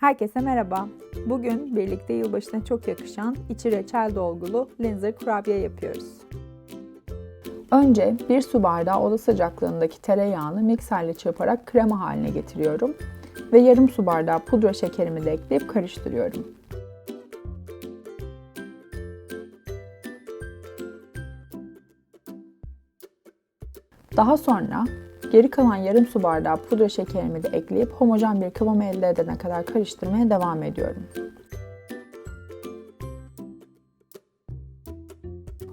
Herkese merhaba. Bugün birlikte yılbaşına çok yakışan içi reçel dolgulu Linzer kurabiye yapıyoruz. Önce bir su bardağı oda sıcaklığındaki tereyağını mikserle çırparak krema haline getiriyorum ve yarım su bardağı pudra şekerimi de ekleyip karıştırıyorum. Daha sonra geri kalan yarım su bardağı pudra şekerimi de ekleyip homojen bir kıvam elde edene kadar karıştırmaya devam ediyorum.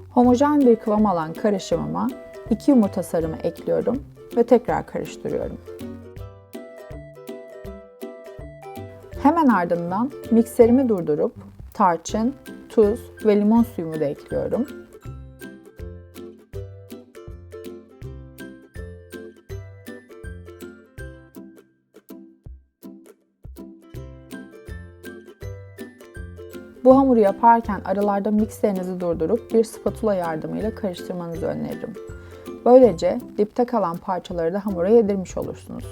Homojen bir kıvam alan karışımıma 2 yumurta sarımı ekliyorum ve tekrar karıştırıyorum. Hemen ardından mikserimi durdurup tarçın, tuz ve limon suyumu da ekliyorum. Bu hamuru yaparken aralarda mikserinizi durdurup bir spatula yardımıyla karıştırmanızı öneririm. Böylece dipte kalan parçaları da hamura yedirmiş olursunuz.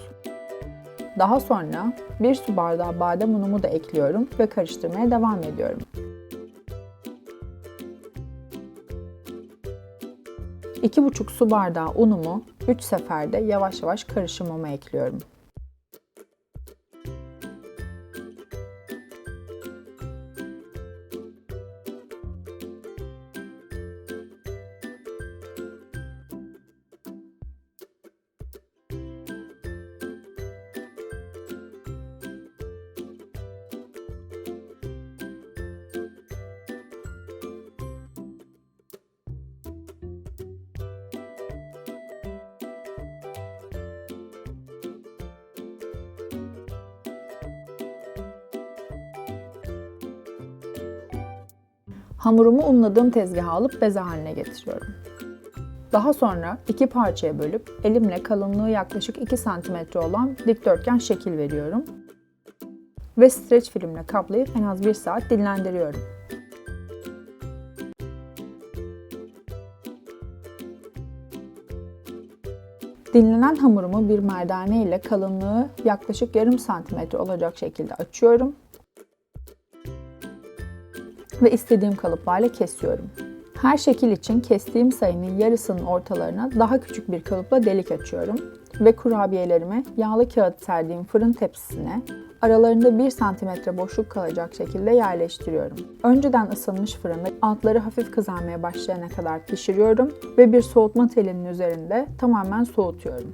Daha sonra bir su bardağı badem unumu da ekliyorum ve karıştırmaya devam ediyorum. İki buçuk su bardağı unumu 3 seferde yavaş yavaş karışımıma ekliyorum. Hamurumu unladığım tezgaha alıp beze haline getiriyorum. Daha sonra iki parçaya bölüp elimle kalınlığı yaklaşık 2 cm olan dikdörtgen şekil veriyorum. Ve streç filmle kaplayıp en az 1 saat dinlendiriyorum. Dinlenen hamurumu bir merdane ile kalınlığı yaklaşık yarım santimetre olacak şekilde açıyorum ve istediğim kalıplarla kesiyorum. Her şekil için kestiğim sayının yarısının ortalarına daha küçük bir kalıpla delik açıyorum ve kurabiyelerimi yağlı kağıt serdiğim fırın tepsisine aralarında 1 cm boşluk kalacak şekilde yerleştiriyorum. Önceden ısınmış fırında altları hafif kızarmaya başlayana kadar pişiriyorum ve bir soğutma telinin üzerinde tamamen soğutuyorum.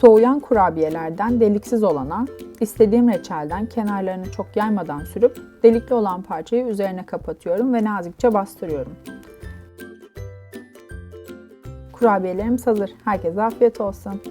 Soğuyan kurabiyelerden deliksiz olana istediğim reçelden kenarlarını çok yaymadan sürüp delikli olan parçayı üzerine kapatıyorum ve nazikçe bastırıyorum. Kurabiyelerimiz hazır. Herkese afiyet olsun.